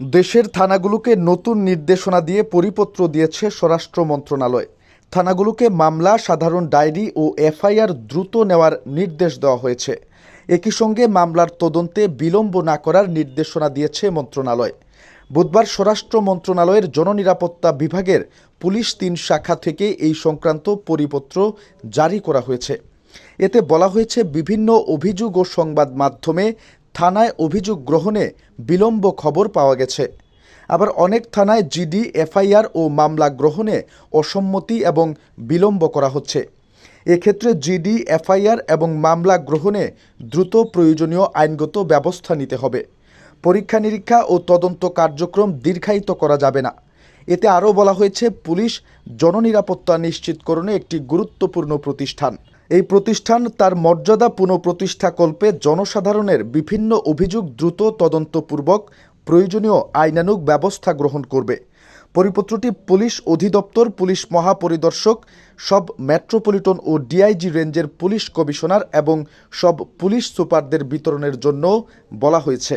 দেশের থানাগুলোকে নতুন নির্দেশনা দিয়ে পরিপত্র দিয়েছে স্বরাষ্ট্র মন্ত্রণালয়। থানাগুলোকে মামলা, সাধারণ ডায়েরি ও এফআইআর দ্রুত নেওয়ার নির্দেশ দেওয়া হয়েছে। একই সঙ্গে মামলার তদন্তে বিলম্ব না করার নির্দেশনা দিয়েছে মন্ত্রণালয়। বুধবার স্বরাষ্ট্র মন্ত্রণালয়ের জননিরাপত্তা বিভাগের পুলিশ তিন শাখা থেকে এই সংক্রান্ত পরিপত্র জারি করা হয়েছে। এতে বলা হয়েছে, বিভিন্ন অভিযোগ ও সংবাদ মাধ্যমে থানায় অভিযোগ গ্রহণে বিলম্ব খবর পাওয়া গেছে। আবার অনেক থানায় জিডি, এফআইআর ও মামলা গ্রহণে অসম্মতি এবং বিলম্ব করা হচ্ছে। এক্ষেত্রে জিডি, এফআইআর এবং মামলা গ্রহণে দ্রুত প্রয়োজনীয় আইনগত ব্যবস্থা নিতে হবে। পরীক্ষা নিরীক্ষা ও তদন্ত কার্যক্রম দীর্ঘায়িত করা যাবে না। এতে আরও বলা হয়েছে, পুলিশ জননিরাপত্তা নিশ্চিতকরণে একটি গুরুত্বপূর্ণ প্রতিষ্ঠান। এই প্রতিষ্ঠান তার মর্যাদা পুনঃপ্রতিষ্ঠাকল্পে জনসাধারণের বিভিন্ন অভিযোগ দ্রুত তদন্তপূর্বক প্রয়োজনীয় আইনানুগ ব্যবস্থা গ্রহণ করবে। পরিপত্রটি পুলিশ অধিদপ্তর, পুলিশ মহাপরিদর্শক, সব মেট্রোপলিটন ও ডিআইজি রেঞ্জের পুলিশ কমিশনার এবং সব পুলিশ সুপারদের বিতরণের জন্য বলা হয়েছে।